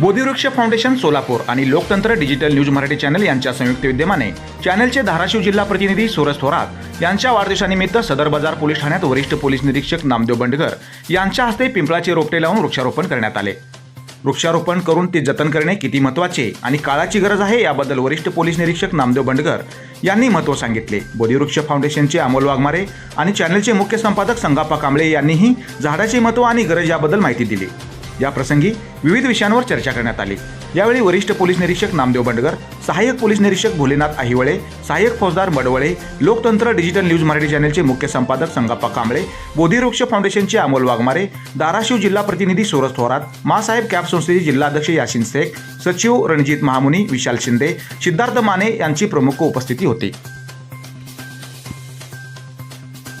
बोधिवृक्ष foundation Solapur आणि लोकतंत्र digital news Marathi channel यांच्या संयुक्त विद्यमाने चॅनलचे धाराशिव जिल्हा प्रतिनिधी सुरज थोरात यांच्या वाढदिवसानिमित्त सदर बाजार पोलीस ठाण्यात वरिष्ठ पोलीस निरीक्षक नामदेव बंडगर यांच्या हस्ते पिंपळाचे रोपटे लावून वृक्षारोपण करण्यात आले. वृक्षारोपण करून ते जतन करणे किती महत्त्वाचे आणि काळाची गरज आहे याबद्दल वरिष्ठ पोलीस निरीक्षक नामदेव बंडगर यांनी महत्त्व सांगितले. बोधिवृक्ष फाउंडेशनचे अमोल वाघमारे आणि चॅनलचे मुख्य संपादक संगाप्पा कांबळे यांनीही झाडाचे महत्त्व आणि गरज याबद्दल माहिती दिली. या प्रसंगी विविध विषयांवर चर्चा करण्यात आली. यावेळी वरिष्ठ पोलीस निरीक्षक नामदेव बंडगर सहाय्यक पोलीस निरीक्षक भोलेनाथ आहिवळे सहाय्यक फौजदार मडवळे लोकतंत्र डिजिटल न्यूज मराठी चॅनलचे मुख्य संपादक संगाप्पा कांबळे बोधिवृक्ष फाउंडेशनचे अमोल वाघमारे धाराशिव जिल्हा प्रतिनिधी सूरज थोरात मासाहेब कॅब संस्थेचे जिल्हाध्यक्ष यासिन शेख सचिव रणजित महामुनी विशाल शिंदे सिद्धार्थ माने यांची प्रमुख उपस्थिती होती.